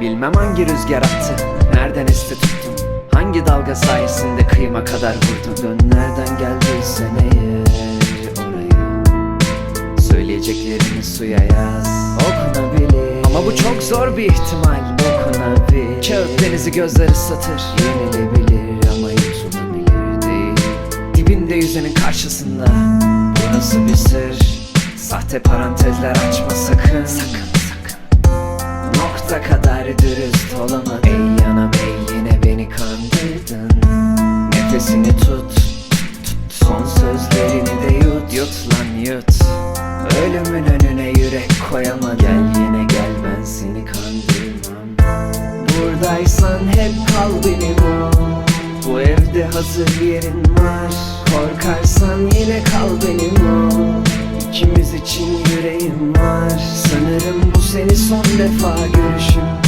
Bilmem hangi rüzgar attı Nereden esti tuttun Hangi dalga sayesinde kıyıma kadar vurdun? Dön nereden geldiysen eğer oraya. Söyleyeceklerini suya yaz. Okunabilir. Ama bu çok zor bir ihtimal. Dokunabilir Kağıt denizi gözler ıslatır Yenilebilir ama yutulabilir değil. Dibinde yüzenin karşısında. Burası bir sır. Sahte parantezler açma sakın olamam Ey yanam ey yine beni kandırdın. Nefesini tut, tut Son sözlerini de yut. Yut lan yut. Ölümün önüne yürek koyama Gel yine gel ben seni kandırmam. Buradaysan hep kal benim ol Bu evde hazır yerin var. Korkarsan yine kal benim ol İkimiz için yüreğim var. Sanırım bu seni son defa görüşüm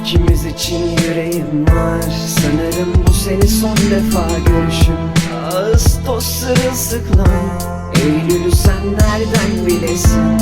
İkimiz için yüreğim var. Sanırım bu seni son defa görüşüm. Ağustos sırılsıklam Eylül'ü sen nereden bilesin